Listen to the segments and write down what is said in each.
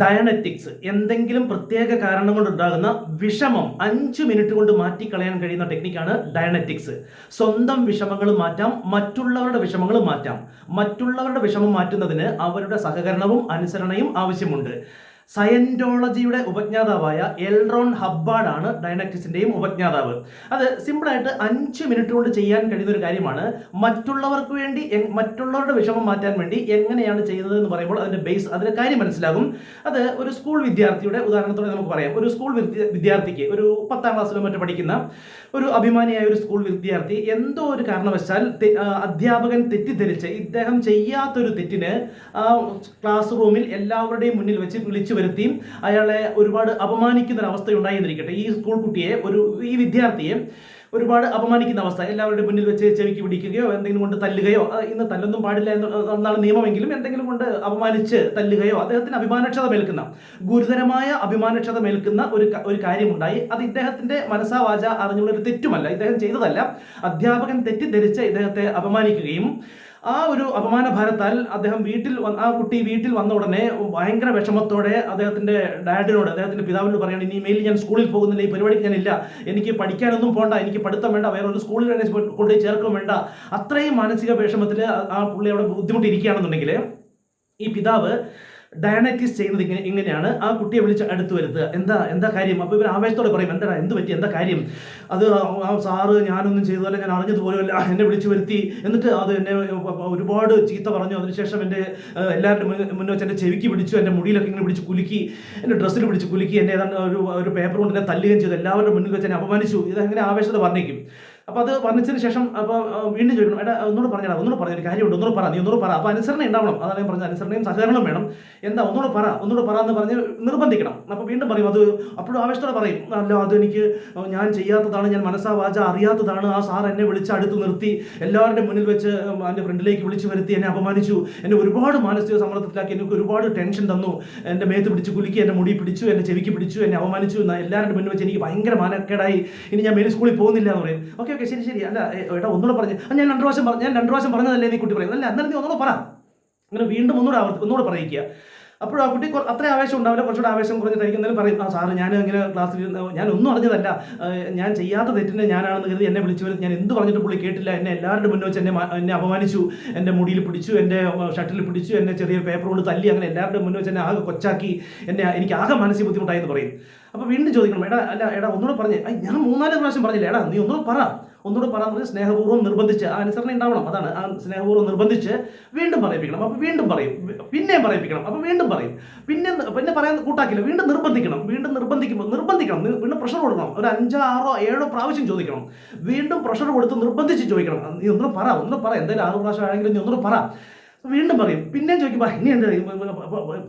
ഡയനറ്റിക്സ് എന്തെങ്കിലും പ്രത്യേക കാരണം കൊണ്ടുണ്ടാകുന്ന വിഷമം അഞ്ച് മിനിറ്റ് കൊണ്ട് മാറ്റിക്കളയാൻ കഴിയുന്ന ടെക്നിക്കാണ് ഡയനറ്റിക്സ് സ്വന്തം വിഷമങ്ങൾ മാറ്റാം മറ്റുള്ളവരുടെ വിഷമങ്ങൾ മാറ്റാം. മറ്റുള്ളവരുടെ വിഷമം മാറ്റുന്നതിന് അവരുടെ സഹകരണവും അനുസരണയും ആവശ്യമുണ്ട്. സയന്റോളജിയുടെ ഉപജ്ഞാതാവായ എൽറോൺ ഹബ്ബാർഡാണ് ആണ് ഡയനറ്റിക്സിന്റെയും ഉപജ്ഞാതാവ്. അത് സിമ്പിളായിട്ട് അഞ്ച് മിനിറ്റ് കൊണ്ട് ചെയ്യാൻ കഴിയുന്ന ഒരു കാര്യമാണ്. മറ്റുള്ളവർക്ക് വേണ്ടി മറ്റുള്ളവരുടെ വിഷമം മാറ്റാൻ വേണ്ടി എങ്ങനെയാണ് ചെയ്യുന്നത് എന്ന് പറയുമ്പോൾ അതിന്റെ ബേസ് അതിന്റെ കാര്യം മനസ്സിലാകും. അത് ഒരു സ്കൂൾ വിദ്യാർത്ഥിയുടെ ഉദാഹരണത്തോടെ നമുക്ക് പറയാം. ഒരു സ്കൂൾ വിദ്യാർത്ഥിക്ക് ഒരു പത്താം ക്ലാസ്സിലോ മറ്റോ പഠിക്കുന്ന ഒരു അഭിമാനിയായ ഒരു സ്കൂൾ വിദ്യാർത്ഥി എന്തോ ഒരു കാരണവശാൽ അധ്യാപകൻ തെറ്റിദ്ധരിച്ച് ഇദ്ദേഹം ചെയ്യാത്തൊരു തെറ്റിന് ക്ലാസ് റൂമിൽ എല്ലാവരുടെയും മുന്നിൽ വെച്ച് വിളിച്ചു വരുത്തിയും അയാളെ ഒരുപാട് അപമാനിക്കുന്ന ഒരു അവസ്ഥ ഉണ്ടായിരുന്നിരിക്കട്ടെ ഈ സ്കൂൾ കുട്ടിയെ ഒരു ഈ വിദ്യാർത്ഥിയെ ഒരുപാട് അപമാനിക്കുന്ന അവസ്ഥ. എല്ലാവരുടെയും മുന്നിൽ വെച്ച് ചെവിക്ക് പിടിക്കുകയോ എന്തെങ്കിലും കൊണ്ട് തല്ലുകയോ ഇന്ന് തല്ലൊന്നും പാടില്ല എന്ന് എന്നാണ് നിയമമെങ്കിലും എന്തെങ്കിലും കൊണ്ട് അപമാനിച്ച് തല്ലുകയോ അദ്ദേഹത്തിന് അഭിമാനക്ഷത മേൽക്കുന്ന ഗുരുതരമായ അഭിമാനക്ഷത മേൽക്കുന്ന ഒരു ഒരു കാര്യമുണ്ടായി. അത് ഇദ്ദേഹത്തിന്റെ മനസ്സാവാച അറിഞ്ഞുള്ള ഒരു തെറ്റുമല്ല. ഇദ്ദേഹം ചെയ്തതല്ല. അധ്യാപകൻ തെറ്റിദ്ധരിച്ച് ഇദ്ദേഹത്തെ അപമാനിക്കുകയും ആ ഒരു അപമാന ഭാരത്താൽ അദ്ദേഹം വീട്ടിൽ ആ കുട്ടി വീട്ടിൽ വന്ന ഉടനെ ഭയങ്കര വിഷമത്തോടെ അദ്ദേഹത്തിന്റെ ഡാഡിനോട് അദ്ദേഹത്തിന്റെ പിതാവിനോട് പറയണം ഇനി മെയിൽ ഞാൻ സ്കൂളിൽ പോകുന്നില്ല ഈ പരിപാടിക്ക് ഞാനില്ല എനിക്ക് പഠിക്കാനൊന്നും പോണ്ട എനിക്ക് പഠിത്തം വേണ്ട വേറെ ഒരു സ്കൂളിൽ തന്നെ കൊണ്ടുപോയി ചേർക്കും വേണ്ട. അത്രയും മാനസിക വിഷമത്തിൽ ആ പുള്ളി അവിടെ ബുദ്ധിമുട്ടിയിരിക്കുകയാണെന്നുണ്ടെങ്കിൽ ഈ പിതാവ് ഡയനറ്റിസ് ചെയ്യുന്നത് ഇങ്ങനെ ഇങ്ങനെയാണ്. ആ കുട്ടിയെ വിളിച്ച് അടുത്ത് വരുത്തുക. എന്താ എന്താ കാര്യം? അപ്പോൾ ഇവർ ആവേശത്തോടെ പറയും എന്താ എന്ത് പറ്റി? എന്താ കാര്യം? അത് ആ സാറ് ഞാനൊന്നും ചെയ്തതല്ല ഞാൻ അറിഞ്ഞതുപോലെയല്ല എന്നെ വിളിച്ചു വരുത്തി. എന്നിട്ട് അത് എന്നെ ഒരുപാട് ചീത്ത പറഞ്ഞു. അതിനുശേഷം എന്റെ എല്ലാവരുടെ മുന്നേ വെച്ച് എന്റെ ചെവിക്ക് പിടിച്ചു എന്റെ മുടിയിലൊക്കെ ഇങ്ങനെ പിടിച്ച് കുലുക്കി എന്റെ ഡ്രസ്സിൽ പിടിച്ച് കുലുക്കി എന്നെ ഏതാണ്ട് ഒരു ഒരു പേപ്പർ കൊണ്ട് എന്നെ തല്ലുകയും ചെയ്തു. എല്ലാവരുടെ മുന്നിൽ വെച്ച് എന്നെ അപമാനിച്ചു. ഇതങ്ങനെ ആവേശത്തോടെ വർണിക്കും അപ്പോൾ അത് വർണിച്ചതിന് ശേഷം അപ്പോൾ വീണ്ടും ചോദിക്കണം എടാ ഒന്നുകൂടെ പറഞ്ഞാൽ ഒന്നുകൂടെ പറഞ്ഞൊരു കാര്യമുണ്ട് ഒന്നുകൂടെ പറ നീ ഒന്നുകൂടെ പറ അപ്പോൾ അനുസരണ ഉണ്ടാവണം. അതാണ് ഞാൻ പറഞ്ഞത് അനുസരണയും സഹകരണവും വേണം. എന്താ ഒന്നുകൂടെ പറ ഒന്നുകൂടെ പറ എന്ന് പറഞ്ഞ് നിർബന്ധിക്കണം. അപ്പോൾ വീണ്ടും പറയും അത് അപ്പോഴും ആവേശത്തോടെ പറയും. അല്ല അത് എനിക്ക് ഞാൻ ചെയ്യാത്തതാണ് ഞാൻ മനസ്സാ വാച അറിയാത്തതാണ്. ആ സാർ എന്നെ വിളിച്ച് അടുത്ത് നിർത്തി എല്ലാവരുടെയും മുന്നിൽ വെച്ച് എന്റെ ഫ്രണ്ടിലേക്ക് വിളിച്ചു വരുത്തി എന്നെ അപമാനിച്ചു. എന്നെ ഒരുപാട് മാനസിക സമ്മർദ്ദത്തിലാക്കി എനിക്ക് ഒരുപാട് ടെൻഷൻ തന്നു. എന്റെ മേത്ത് പിടിച്ച് കുലുക്കി എന്റെ മുടി പിടിച്ചു എന്റെ ചെവിക്ക് പിടിച്ചു എന്നെ അപമാനിച്ചു എല്ലാവരുടെ മുന്നിൽ വെച്ച് എനിക്ക് ഭയങ്കര മാനക്കേടായി. ഇനി ഞാൻ മേലെ സ്കൂളിൽ പോകുന്നില്ല എന്ന് പറയും. ഓക്കെ ഓക്കെ ശരി ശരി. അല്ല ഏട്ടാ ഒന്നുകൂടെ പറഞ്ഞു. ഞാൻ രണ്ട് പ്രാവശ്യം പറഞ്ഞു ഞാൻ രണ്ട് പ്രാവശ്യം പറഞ്ഞതല്ലേ നീ കുട്ടി പറയുന്നത്? അല്ല അന്നേരം നീ ഒന്നുകൂടെ പറ. അങ്ങനെ വീണ്ടും ഒന്നുകൂടെ ഒന്നുകൂടെ പറയിക്കുക. അപ്പോൾ ആ കുട്ടി അത്ര ആവേശം ഉണ്ടാവില്ല. കുറച്ചുകൂടെ ആവേശം കുറഞ്ഞിട്ടായിരിക്കും പറയും ആ സാറ് ഞാൻ ഇങ്ങനെ ക്ലാസ്സിൽ ഞാൻ ഒന്നും അറിഞ്ഞതല്ല. ഞാൻ ചെയ്യാത്ത തെറ്റിനെ ഞാനാണെന്ന് കരുതി എന്നെ വിളിച്ചു ഞാൻ എന്ത് പറഞ്ഞിട്ട് പുള്ളി കേട്ടില്ല. എന്നെ എല്ലാവരുടെ മുന്നേ വെച്ച് എന്നെ എന്നെ അപമാനിച്ചു. എന്റെ മുടിയിൽ പിടിച്ചു. എന്റെ ഷട്ടിൽ പിടിച്ചു. എന്നെ ചെറിയ പേപ്പർ കൊണ്ട് തല്ലി. അങ്ങനെ എല്ലാവരുടെ മുന്നേ വെച്ച് എന്നെ ആകെ കൊച്ചാക്കി. എന്നെ എനിക്ക് ആകെ മാനസിക ബുദ്ധിമുട്ടായി എന്ന് പറയും. അപ്പോൾ വീണ്ടും ചോദിക്കണം എടാ അല്ല എടാ ഒന്നുകൂടെ പറഞ്ഞേ. ഞാൻ മൂന്നാൽ പ്രാവശ്യം പറഞ്ഞില്ല. എടാ നീ ഒന്നുകൂടെ പറ. ഒന്നുകൂടെ പറയാൻ സ്നേഹപൂർവം നിർബന്ധിച്ച് ആ അനുസരണ ഉണ്ടാവണം. അതാണ് ആ സ്നേഹപൂർവം നിർബന്ധിച്ച് വീണ്ടും പറയിപ്പിക്കണം. അപ്പോൾ വീണ്ടും പറയും. പിന്നെയും പറയിപ്പിക്കണം. അപ്പോൾ വീണ്ടും പറയും. പിന്നെ പിന്നെ പറയാൻ കൂട്ടാക്കില്ല. വീണ്ടും നിർബന്ധിക്കണം. വീണ്ടും നിർബന്ധിക്കുമ്പോൾ നിർബന്ധിക്കണം. വീണ്ടും പ്രഷർ കൊടുക്കണം. ഒരു അഞ്ചോ ആറോ ഏഴോ പ്രാവശ്യം ചോദിക്കണം. വീണ്ടും പ്രഷർ കൊടുത്ത് നിർബന്ധിച്ച് ചോദിക്കണം. നീ ഒന്നും പറ. ഒന്നും പറ. എന്തായാലും ആറ് പ്രാവശ്യം ആണെങ്കിലും നീ ഒന്നും പറ. വീണ്ടും പറയും. പിന്നെ ചോദിക്കുമ്പോൾ ഇനി എന്ത്?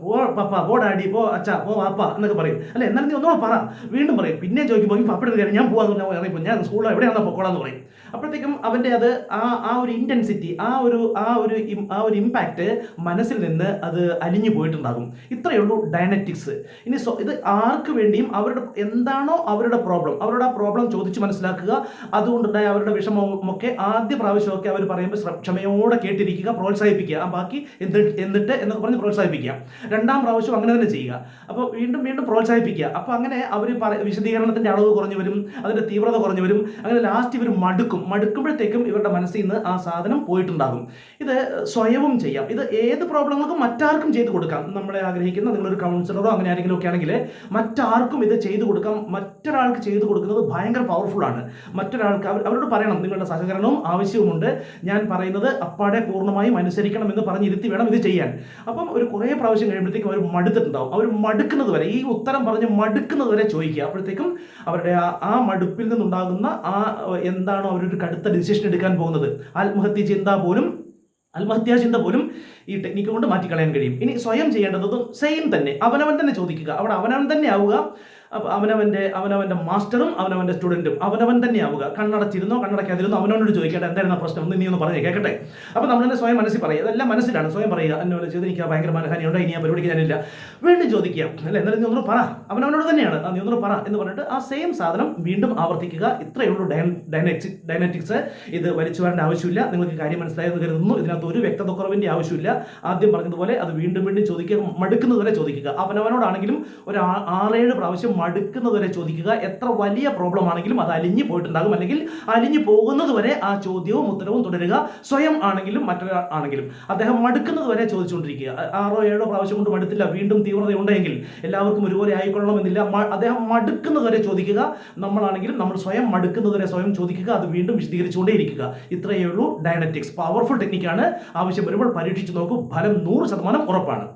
പോ- പപ്പ പോ ഡാഡി പോ അച്ഛ പോ വാപ്പ എന്നൊക്കെ പറയും. അല്ല? എന്നാലും നീ ഒന്നുകൂടെ പറ. വീണ്ടും പറയും. പിന്നെ ചോദിക്കുമ്പോൾ ഈ പപ്പയുടെ കാര്യം ഞാൻ പോകാന്ന് പറഞ്ഞാൽ ഞാൻ സ്കൂളിൽ എവിടെയാണെന്ന് പൊക്കോളാന്ന് പറയും. അപ്പോഴത്തേക്കും അവന്റെ അത് ആ ആ ഒരു ഇന്റൻസിറ്റി ആ ഒരു ആ ഒരു ആ ഒരു ഇമ്പാക്റ്റ് മനസ്സിൽ നിന്ന് അത് അലിഞ്ഞു പോയിട്ടുണ്ടാകും. ഇത്രയേ ഉള്ളൂ ഡയനറ്റിക്സ് ഇനി സോ ഇത് ആർക്ക് വേണ്ടിയും അവരുടെ എന്താണോ അവരുടെ പ്രോബ്ലം അവരുടെ ആ പ്രോബ്ലം ചോദിച്ച് മനസ്സിലാക്കുക. അതുകൊണ്ടുണ്ടായ അവരുടെ വിഷമമൊക്കെ ആദ്യ പ്രാവശ്യമൊക്കെ അവർ പറയുമ്പോൾ ക്ഷമയോടെ കേട്ടിരിക്കുക പ്രോത്സാഹിപ്പിക്കുക. ബാക്കി എന്നിട്ട് എന്നിട്ട് എന്നൊക്കെ പറഞ്ഞ് പ്രോത്സാഹിപ്പിക്കുക. രണ്ടാം പ്രാവശ്യം അങ്ങനെ തന്നെ ചെയ്യുക. അപ്പോൾ വീണ്ടും വീണ്ടും പ്രോത്സാഹിപ്പിക്കുക. അപ്പോൾ അങ്ങനെ അവർ വിശദീകരണത്തിന്റെ അളവ് കുറഞ്ഞു വരും അതിന്റെ തീവ്രത കുറഞ്ഞു വരും. അങ്ങനെ ലാസ്റ്റ് ഇവർ മടുക്കും. മടുക്കുമ്പോഴത്തേക്കും ഇവരുടെ മനസ്സിൽ നിന്ന് ആ സാധനം പോയിട്ടുണ്ടാകും. ഇത് സ്വയവും ചെയ്യാം. ഇത് ഏത് പ്രോബ്ലങ്ങൾക്കും മറ്റാർക്കും ചെയ്തു കൊടുക്കാം. നമ്മളെ ആഗ്രഹിക്കുന്ന നിങ്ങളൊരു കൗൺസിലറോ അങ്ങനെ ആരെങ്കിലും ഒക്കെ ആണെങ്കിൽ മറ്റാർക്കും ഇത് ചെയ്തു കൊടുക്കാം. മറ്റൊരാൾക്ക് ചെയ്തു കൊടുക്കുന്നത് ഭയങ്കര പവർഫുൾ ആണ്. മറ്റൊരാൾക്ക് അവർ അവരോട് പറയണം. നിങ്ങളുടെ സഹകരണവും ആവശ്യവുമുണ്ട്. ഞാൻ പറയുന്നത് അപ്പാടെ പൂർണമായും അനുസരിക്കണം എന്ന് പറഞ്ഞിരുത്തി വേണം ഇത് ചെയ്യാൻ. അപ്പം ഒരു കുറേ പ്രാവശ്യം കഴിയുമ്പോഴത്തേക്കും അവർ മടുത്തിട്ടുണ്ടാവും. അവർ മടുക്കുന്നത് വരെ ഈ ഉത്തരം പറഞ്ഞ് മടുക്കുന്നത് വരെ ചോദിക്കുക. അപ്പോഴത്തേക്കും അവരുടെ ആ മടുപ്പിൽ നിന്നുണ്ടാകുന്ന ആ എന്താണോ എന്താണോ അവരൊരു കടുത്ത ഡിസിഷൻ എടുക്കാൻ പോകുന്നത്. ആത്മഹത്യ ചിന്ത പോലും ആത്മഹത്യാ ചിന്ത പോലും ഈ ടെക്നിക്ക് കൊണ്ട് മാറ്റിക്കളയാൻ കഴിയും. ഇനി സ്വയം ചെയ്യേണ്ടതും സെയിം തന്നെ. അവനവൻ തന്നെ ചോദിക്കുക. അവിടെ അവനവൻ തന്നെ ആവുക. അപ്പോൾ അവനവന്റെ അവനവന്റെ മാസ്റ്ററും അവനവന്റെ സ്റ്റുഡന്റും അവനവൻ തന്നെ ആവുക. കണ്ണടച്ചിരുന്നോ കണ്ണടക്കാതിരുന്നോ അവനോട് ചോദിക്കട്ടെ. എന്തായിരുന്നു പ്രശ്നം? ഒന്ന് നീ ഒന്ന് പറഞ്ഞേ കേൾക്കട്ടെ അപ്പോൾ നമ്മൾ തന്നെ സ്വയം മനസ്സിൽ പറയുക. അതെല്ലാം മനസ്സിലാണ്. സ്വയം പറയുക. എന്നോട് ചെയ്ത് എനിക്ക് ഭയങ്കര മനഹാനിയുണ്ട് ഇനി ആ പരിപാടിക്ക് ഞാനില്ല. വീണ്ടും ചോദിക്കുക. അല്ലെ? എന്നാലും നീ ഒന്ന് പറ. അവനവനോട് തന്നെയാണ്. "ആ, നീ ഒന്ന് പറ എന്ന് പറഞ്ഞിട്ട് ആ സെയിം സാധനം വീണ്ടും ആവർത്തിക്കുക. ഇത്രയേ ഉള്ളൂ ഡയനറ്റിക്സ് ഡയനറ്റിക്സ് ഇത് വലിച്ചു വരേണ്ട ആവശ്യമില്ല. നിങ്ങൾക്ക് കാര്യം മനസ്സിലായെന്ന് കരുതുന്നു. ഇതിനകത്ത് ഒരു വ്യക്തത കുറവിന്റെ ആവശ്യമില്ല. ആദ്യം പറഞ്ഞതുപോലെ അത് വീണ്ടും വീണ്ടും ചോദിക്കുക മടുക്കുന്നതുവരെ ചോദിക്കുക. അവനവനോടാണെങ്കിലും ഒരു ആറേഴ് പ്രാവശ്യം മടുക്കുന്നതുവരെ ചോദിക്കുക. എത്ര വലിയ പ്രോബ്ലം ആണെങ്കിലും അത് അലിഞ്ഞു പോയിട്ടുണ്ടാകും. അല്ലെങ്കിൽ അലിഞ്ഞു പോകുന്നതുവരെ ആ ചോദ്യവും ഉത്തരവും തുടരുക. സ്വയം ആണെങ്കിലും മറ്റൊരാൾ ആണെങ്കിലും. അദ്ദേഹം മടുക്കുന്നതുവരെ ചോദിച്ചുകൊണ്ടിരിക്കുക. ആറോ ഏഴോ പ്രാവശ്യം കൊണ്ട് മടുത്തില്ല. വീണ്ടും തീവ്രത ഉണ്ടെങ്കിൽ എല്ലാവർക്കും ഒരുപോലെ ആയിക്കൊള്ളണമെന്നില്ല. അദ്ദേഹം മടുക്കുന്നതുവരെ ചോദിക്കുക. നമ്മളാണെങ്കിലും നമ്മൾ സ്വയം മടുക്കുന്നതുവരെ സ്വയം ചോദിക്കുക. അത് വീണ്ടും വിശദീകരിച്ചുകൊണ്ടേയിരിക്കുക. ഇത്രയേ ഉള്ളൂ. ഡയനറ്റിക്സ് പവർഫുൾ ടെക്നിക്കാണ് ആവശ്യം വരുമ്പോൾ പരീക്ഷിച്ച് നോക്കൂ ഫലം നൂറ് ശതമാനം ഉറപ്പാണ്.